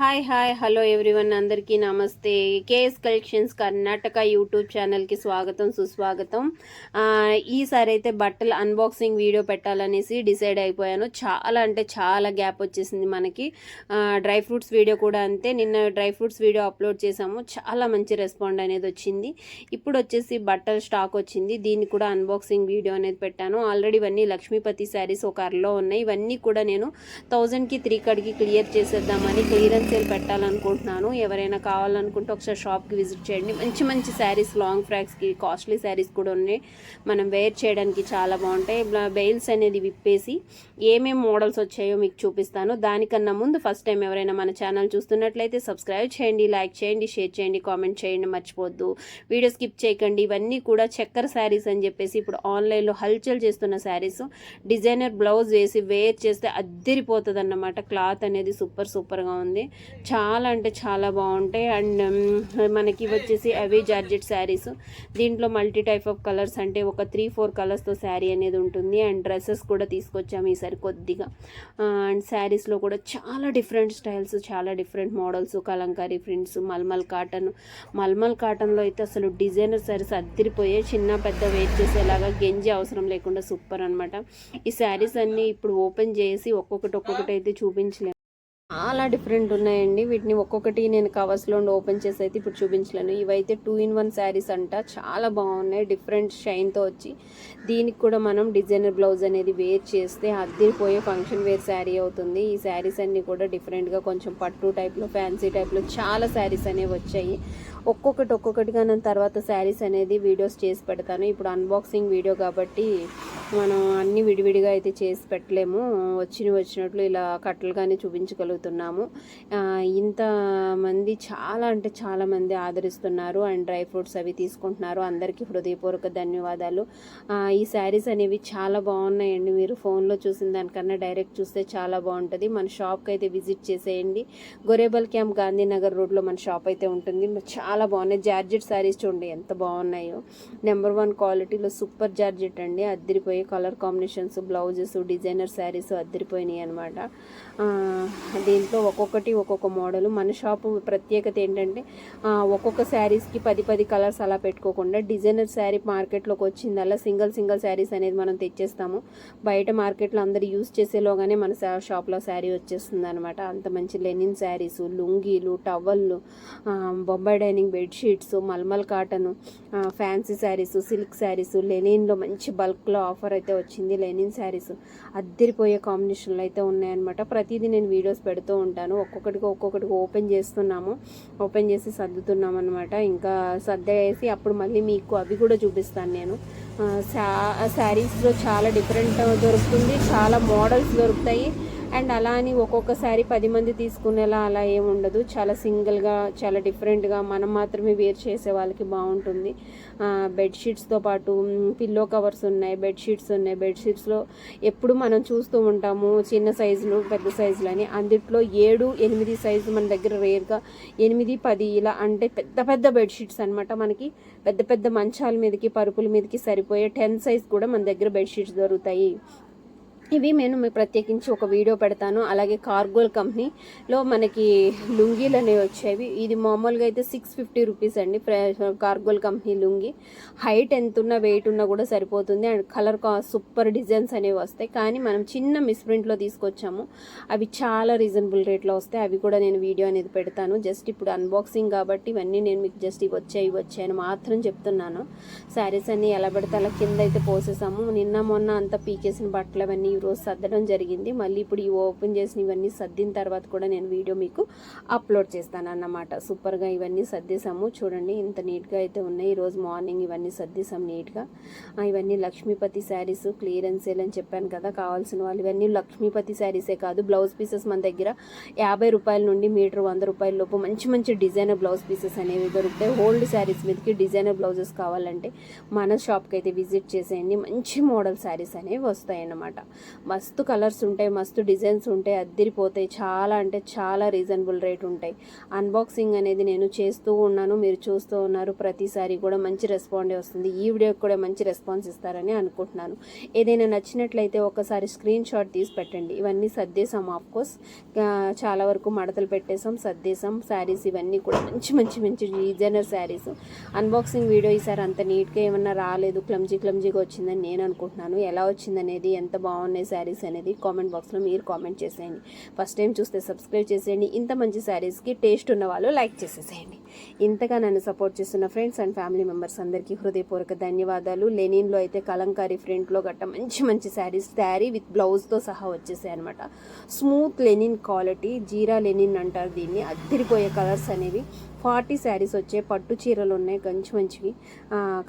Hi hi. Hello everyone అందరికీ నమస్తే. KS collections Karnataka YouTube ఛానల్కి స్వాగతం సుస్వాగతం. ఈసారి అయితే బట్టలు అన్బాక్సింగ్ వీడియో పెట్టాలనేసి డిసైడ్ అయిపోయాను. చాలా అంటే చాలా గ్యాప్ వచ్చేసింది మనకి. డ్రై ఫ్రూట్స్ వీడియో కూడా అంతే. నిన్న డ్రై ఫ్రూట్స్ వీడియో అప్లోడ్ చేసాము చాలా మంచి రెస్పాండ్ అనేది వచ్చింది. ఇప్పుడు వచ్చేసి బట్టల స్టాక్ వచ్చింది. దీన్ని కూడా అన్బాక్సింగ్ వీడియో అనేది పెట్టాను. ఆల్రెడీ ఇవన్నీ లక్ష్మీపతి శారీస్ ఒక అరలో ఉన్నాయి. ఇవన్నీ కూడా నేను థౌజండ్కి త్రీ కడ్కి క్లియర్ చేసేద్దామని క్లియరెన్స్ హోల్సేల్ పెట్టాలనుకుంటున్నాను. ఎవరైనా కావాలనుకుంటే ఒకసారి షాప్కి విజిట్ చేయండి. మంచి మంచి శారీస్ లాంగ్ ఫ్రాక్స్కి కాస్ట్లీ శారీస్ కూడా ఉన్నాయి. మనం వేర్ చేయడానికి చాలా బాగుంటాయి. బెయిల్స్ అనేది విప్పేసి ఏమేమి మోడల్స్ వచ్చాయో మీకు చూపిస్తాను. దానికన్నా ముందు ఫస్ట్ టైం ఎవరైనా మన ఛానల్ చూస్తున్నట్లయితే సబ్స్క్రైబ్ చేయండి లైక్ చేయండి షేర్ చేయండి కామెంట్ చేయండి మర్చిపోద్దు వీడియో స్కిప్ చేయకండి. ఇవన్నీ కూడా చక్కెర శారీస్ అని చెప్పేసి ఇప్పుడు ఆన్లైన్లో హల్చల్ చేస్తున్న శారీస్. డిజైనర్ బ్లౌజ్ వేసి వేర్ చేస్తే అద్దరిపోతుంది అన్నమాట క్లాత్ అనేది సూపర్ సూపర్గా ఉంది. చాలా అంటే చాలా బాగుంటాయి. అండ్ మనకి వచ్చేసి అవే జార్జెట్ శారీస్. దీంట్లో మల్టీ టైప్ ఆఫ్ కలర్స్ అంటే ఒక త్రీ ఫోర్ కలర్స్తో శారీ అనేది ఉంటుంది. అండ్ డ్రెస్సెస్ కూడా తీసుకొచ్చాము ఈసారి కొద్దిగా. అండ్ శారీస్లో కూడా చాలా డిఫరెంట్ స్టైల్స్ చాలా different models Kalamkari prints mulmul cotton. Mulmul కాటన్లో అయితే అసలు డిజైనర్ శారీస్ అద్దరిపోయే చిన్న పెద్ద వెయిట్ చేసేలాగా గెంజి అవసరం లేకుండా సూపర్ అనమాట ఈ శారీస్ అన్నీ ఇప్పుడు ఓపెన్ చేసి ఒక్కొక్కటి ఒక్కొక్కటి అయితే చూపించలేము. చాలా డిఫరెంట్ ఉన్నాయండి. వీటిని ఒక్కొక్కటి నేను కవర్స్లో ఓపెన్ చేసి అయితే ఇప్పుడు చూపించలేను. ఇవైతే టూ ఇన్ వన్ శారీస్ అంట. చాలా బాగున్నాయి. డిఫరెంట్ షైన్తో వచ్చి. దీనికి కూడా మనం డిజైనర్ బ్లౌజ్ అనేది వేర్ చేస్తే అద్దరిపోయే ఫంక్షన్ వేర్ శారీ అవుతుంది. ఈ శారీస్ అన్నీ కూడా డిఫరెంట్గా కొంచెం పట్టు టైప్లో ఫ్యాన్సీ టైప్లో చాలా శారీస్ అనేవి వచ్చాయి. ఒక్కొక్కటి ఒక్కొక్కటిగా నేను తర్వాత శారీస్ అనేది వీడియోస్ చేసి పెడతాను. ఇప్పుడు అన్బాక్సింగ్ వీడియో కాబట్టి మనం అన్ని విడివిడిగా అయితే చేసి పెట్టలేము. వచ్చినవి వచ్చినట్లు ఇలా కట్టలుగానే చూపించగలుగుతున్నాము. ఇంతమంది చాలా అంటే చాలామంది ఆదరిస్తున్నారు అండ్ డ్రై ఫ్రూట్స్ అవి తీసుకుంటున్నారు. అందరికీ హృదయపూర్వక ధన్యవాదాలు. ఈ శారీస్ అనేవి చాలా బాగున్నాయండి. మీరు ఫోన్లో చూసిన దానికన్నా డైరెక్ట్ చూస్తే చాలా బాగుంటుంది. మన షాప్కి అయితే విజిట్ చేసేయండి. గొరేబల్ క్యాంప్ గాంధీనగర్ రోడ్లో మన షాప్ అయితే ఉంటుంది. చాలా చాలా బాగున్నాయి. జార్జెట్ శారీస్ చూడండి ఎంత బాగున్నాయో. నెంబర్ వన్ క్వాలిటీలో సూపర్ జార్జెట్ అండి. అద్దరిపోయే colour combinations blouses designer saris అద్దరిపోయినాయి అనమాట దీంట్లో ఒక్కొక్కటి ఒక్కొక్క మోడల్. మన షాపు ప్రత్యేకత ఏంటంటే ఒక్కొక్క శారీస్కి పది పది కలర్స్ అలా పెట్టుకోకుండా డిజైనర్ శారీ మార్కెట్లోకి వచ్చిందల్లా సింగిల్ సింగిల్ శారీస్ అనేది మనం తెచ్చేస్తాము. బయట మార్కెట్లో అందరు యూస్ చేసేలోగానే మన షాప్లో శారీ వచ్చేస్తుంది అనమాట అంత మంచి లెనిన్ శారీస్ లుంగీలు టవల్లు ఆ, Bombay dining bedsheets mulmul cotton fancy saris silk saris లెనిన్లో మంచి బల్క్లో ఆఫర్ అయితే వచ్చింది. లెనిన్ శారీస్ అద్దరిపోయే కాంబినేషన్లు అయితే ఉన్నాయన్నమాట. ప్రతిదీ నేను వీడియోస్ పెడుతూ ఉంటాను. ఒక్కొక్కటికి ఒక్కొక్కటికి ఓపెన్ చేస్తున్నాము. ఓపెన్ చేసి సర్దుతున్నాం అనమాట ఇంకా సర్దేసి అప్పుడు మళ్ళీ మీకు అవి కూడా చూపిస్తాను నేను. శారీస్లో చాలా డిఫరెంట్ దొరుకుతుంది. చాలా మోడల్స్ దొరుకుతాయి. అండ్ అలా అని ఒక్కొక్కసారి పది మంది తీసుకునేలా అలా ఏముండదు చాలా సింగిల్గా చాలా డిఫరెంట్గా మనం మాత్రమే వేర్ చేసే వాళ్ళకి బాగుంటుంది. బెడ్షీట్స్తో పాటు పిల్లో కవర్స్ ఉన్నాయి బెడ్షీట్స్ ఉన్నాయి. బెడ్షీట్స్లో ఎప్పుడు మనం చూస్తూ ఉంటాము చిన్న సైజులు పెద్ద సైజులు అని. అందుట్లో ఏడు ఎనిమిది సైజు మన దగ్గర రేర్గా ఎనిమిది పది ఇలా అంటే పెద్ద పెద్ద బెడ్షీట్స్ అన్నమాట మనకి. పెద్ద పెద్ద మంచాల మీదకి పరుపుల మీదకి సరిపోయే టెన్ సైజ్ కూడా మన దగ్గర బెడ్షీట్స్ దొరుకుతాయి. ఇవి నేను మీకు ప్రత్యేకించి ఒక వీడియో పెడతాను. అలాగే కార్గోల్ కంపెనీలో మనకి లుంగీలు అనేవి వచ్చేవి. ఇది మామూలుగా అయితే సిక్స్ ఫిఫ్టీ రూపీస్ అండి. కార్గోల్ కంపెనీ లుంగీ. హైట్ ఎంత ఉన్నా వెయిట్ ఉన్నా కూడా సరిపోతుంది. అండ్ కలర్ కా సూపర్ డిజైన్స్ అనేవి వస్తాయి. కానీ మనం చిన్న మిస్ప్రింట్లో తీసుకొచ్చాము. అవి చాలా రీజనబుల్ రేట్లో వస్తాయి. అవి కూడా నేను వీడియో అనేది పెడతాను. జస్ట్ ఇప్పుడు అన్బాక్సింగ్ కాబట్టి ఇవన్నీ నేను మీకు జస్ట్ ఇవి వచ్చాయి ఇవి వచ్చాయని మాత్రం చెప్తున్నాను. శారీస్ అన్నీ ఎలా పెడితే అలా కింద అయితే పోసేసాము. నిన్న మొన్న అంతా పీకేసిన బట్టలు అవన్నీ ఈరోజు సర్దడం జరిగింది. మళ్ళీ ఇప్పుడు ఈ ఓపెన్ చేసిన ఇవన్నీ సర్దిన తర్వాత కూడా నేను వీడియో మీకు అప్లోడ్ చేస్తాను అన్నమాట. సూపర్గా ఇవన్నీ సర్దేశాము. చూడండి ఇంత నీట్గా అయితే ఉన్నాయి. ఈరోజు మార్నింగ్ ఇవన్నీ సర్దేశాం నీట్గా. ఇవన్నీ లక్ష్మీపతి శారీస్ క్లియరెన్స్ సేల్ అని చెప్పాను కదా కావాల్సిన వాళ్ళు ఇవన్నీ లక్ష్మీపతి శారీసే కాదు. బ్లౌజ్ పీసెస్ మన దగ్గర యాభై రూపాయల నుండి మీటర్ వంద రూపాయల లోపు మంచి మంచి డిజైనర్ బ్లౌజ్ పీసెస్ అనేవి దొరుకుతాయి. ఓల్డ్ శారీస్ మీదకి డిజైనర్ బ్లౌజెస్ కావాలంటే మన షాప్కి అయితే విజిట్ చేసేయండి. మంచి మోడల్ శారీస్ అనేవి వస్తాయి అన్నమాట మస్తు కలర్స్ ఉంటాయి మస్తు డిజైన్స్ ఉంటాయి అద్దరిపోతాయి. చాలా అంటే చాలా రీజనబుల్ రేట్ ఉంటాయి. అన్బాక్సింగ్ అనేది నేను చేస్తూ ఉన్నాను మీరు చూస్తూ ఉన్నారు. ప్రతిసారి కూడా మంచి రెస్పాండే వస్తుంది. ఈ వీడియోకి కూడా మంచి రెస్పాన్స్ ఇస్తారని అనుకుంటున్నాను. ఏదైనా నచ్చినట్లయితే ఒకసారి స్క్రీన్ షాట్ తీసి పెట్టండి. ఇవన్నీ సర్దేశాం ఆఫ్కోర్స్ చాలా వరకు మడతలు పెట్టేసాం సర్దేశాం. శారీస్ ఇవన్నీ కూడా మంచి మంచి మంచి డిజైనర్ శారీస్ అన్బాక్సింగ్ వీడియో ఈసారి అంత నీట్గా ఏమన్నా రాలేదు. క్లమ్జీ క్లమ్జీగా వచ్చిందని నేను అనుకుంటున్నాను. ఎలా వచ్చిందనేది ఎంత బాగున్నాయి శారీస్ అనేది కామెంట్ బాక్స్లో మీరు కామెంట్ చేసేయండి. ఫస్ట్ టైం చూస్తే సబ్స్క్రైబ్ చేసేయండి. ఇంత మంచి శారీస్కి టేస్ట్ ఉన్న వాళ్ళు లైక్ చేసేసేయండి. ఇంతగా నన్ను సపోర్ట్ చేస్తున్న ఫ్రెండ్స్ అండ్ ఫ్యామిలీ మెంబర్స్ అందరికీ హృదయపూర్వక ధన్యవాదాలు. లెనిన్లో అయితే కలంకారీ ఫ్రంట్లో గట్ట మంచి మంచి శారీస్ శారీ విత్ బ్లౌజ్తో సహా వచ్చేసాయి అనమాట స్మూత్ లెనిన్ క్వాలిటీ జీరా లెనిన్ అంటారు దీన్ని. అద్దరిపోయే కలర్స్ అనేవి. ఫార్టీ శారీస్ వచ్చే పట్టు చీరలు ఉన్నాయి కంచి మంచివి.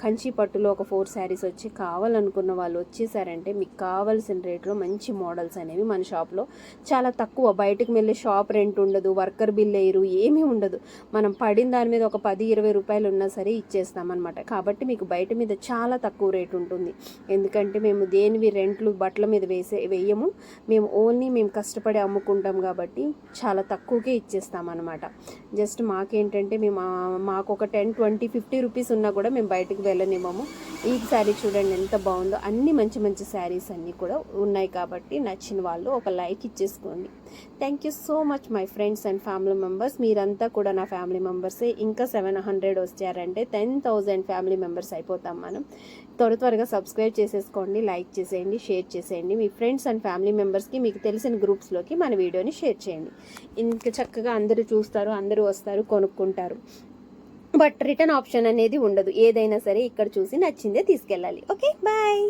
కంచి పట్టులో ఒక ఫోర్ శారీస్ వచ్చి కావాలనుకున్న వాళ్ళు వచ్చేసారంటే మీకు కావాల్సిన రేట్లో మంచి మోడల్స్ అనేవి మన షాప్లో. చాలా తక్కువ. బయటకు వెళ్ళే షాప్ రెంట్ ఉండదు వర్కర్ బిల్ వేయరు ఏమీ ఉండదు. మనం పడిన దాని మీద ఒక పది ఇరవై రూపాయలు ఉన్నా సరే ఇచ్చేస్తామన్నమాట. కాబట్టి మీకు బయట మీద చాలా తక్కువ రేట్ ఉంటుంది. ఎందుకంటే మేము దేనివి రెంట్లు బట్టల మీద వేసే వేయము. మేము ఓన్లీ మేము కష్టపడి అమ్ముకుంటాం కాబట్టి చాలా తక్కువకే ఇచ్చేస్తామన్నమాట. జస్ట్ మాకేంటంటే మేము మాకు ఒక టెన్ ట్వంటీ ఫిఫ్టీ రూపీస్ ఉన్నా కూడా మేము బయటకు వెళ్ళనివ్వము. ఈ శారీ చూడండి ఎంత బాగుందో. అన్ని మంచి మంచి శారీస్ అన్నీ కూడా ఉన్నాయి కాబట్టి నచ్చిన వాళ్ళు ఒక like ఇచ్చేసుకోండి. Thank you so much my friends and family members మీరంతా కూడా నా ఫ్యామిలీ మెంబర్సే ఇంకా సెవెన్ హండ్రెడ్ వచ్చారంటే టెన్ థౌజండ్ ఫ్యామిలీ మెంబర్స్ అయిపోతాం మనం. త్వర త్వరగా సబ్స్క్రైబ్ చేసేసుకోండి లైక్ చేసేయండి షేర్ చేసేయండి. మీ ఫ్రెండ్స్ అండ్ ఫ్యామిలీ మెంబర్స్కి మీకు తెలిసిన గ్రూప్స్లోకి మన వీడియోని షేర్ చేయండి. ఇంకా చక్కగా అందరూ చూస్తారు అందరూ వస్తారు కొనుక్కుంటారు. బట్ రిటర్న్ ఆప్షన్ అనేది ఉండదు. ఏదైనా సరే ఇక్కడ చూసి నచ్చిందే తీసుకెళ్ళాలి. Okay bye